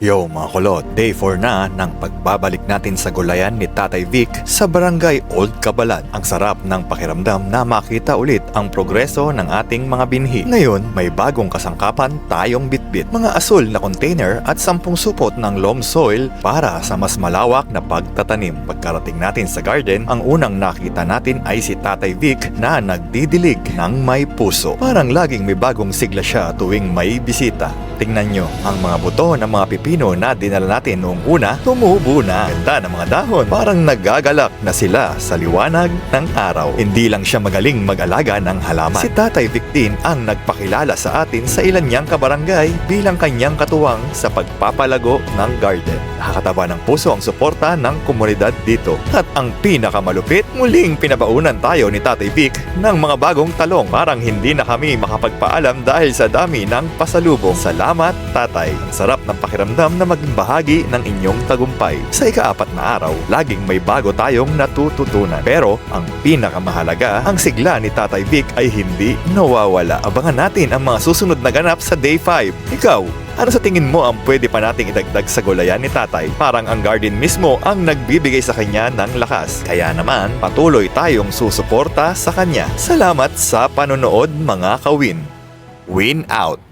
Yo mga kulot, day 4 na ng pagbabalik natin sa gulayan ni Tatay Vic sa barangay Old Cabalan. Ang sarap ng pakiramdam na makita ulit ang progreso ng ating mga binhi. Ngayon, may bagong kasangkapan tayong bitbit. Mga asul na container at sampung supot ng loam soil para sa mas malawak na pagtatanim. Pagkarating natin sa garden, ang unang nakita natin ay si Tatay Vic na nagdidilig ng may puso. Parang laging may bagong sigla siya tuwing may bisita. Tingnan nyo, ang mga buto ng mga pipino na dinala natin noong una, tumubo na. Ganda ng mga dahon, parang nagagalak na sila sa liwanag ng araw. Hindi lang siya magaling mag-alaga ng halaman. Si Tatay Victin ang nagpakilala sa atin sa ilan niyang kabarangay bilang kanyang katuwang sa pagpapalago ng garden. Nakakataba ng puso ang suporta ng komunidad dito. At ang pinakamalupit, muling pinabaunan tayo ni Tatay Vic ng mga bagong talong. Parang hindi na kami makapagpaalam dahil sa dami ng pasalubong. Salamat, Tatay. Ang sarap ng pakiramdam na maging bahagi ng inyong tagumpay. Sa ikaapat na araw, laging may bago tayong natututunan. Pero ang pinakamahalaga, ang sigla ni Tatay Vic ay hindi nawawala. Abangan natin ang mga susunod na ganap sa Day 5. Ikaw, ano sa tingin mo ang pwede pa nating idagdag sa gulayan ni tatay? Parang ang garden mismo ang nagbibigay sa kanya ng lakas. Kaya naman, patuloy tayong susuporta sa kanya. Salamat sa panonood mga kawin. Win out!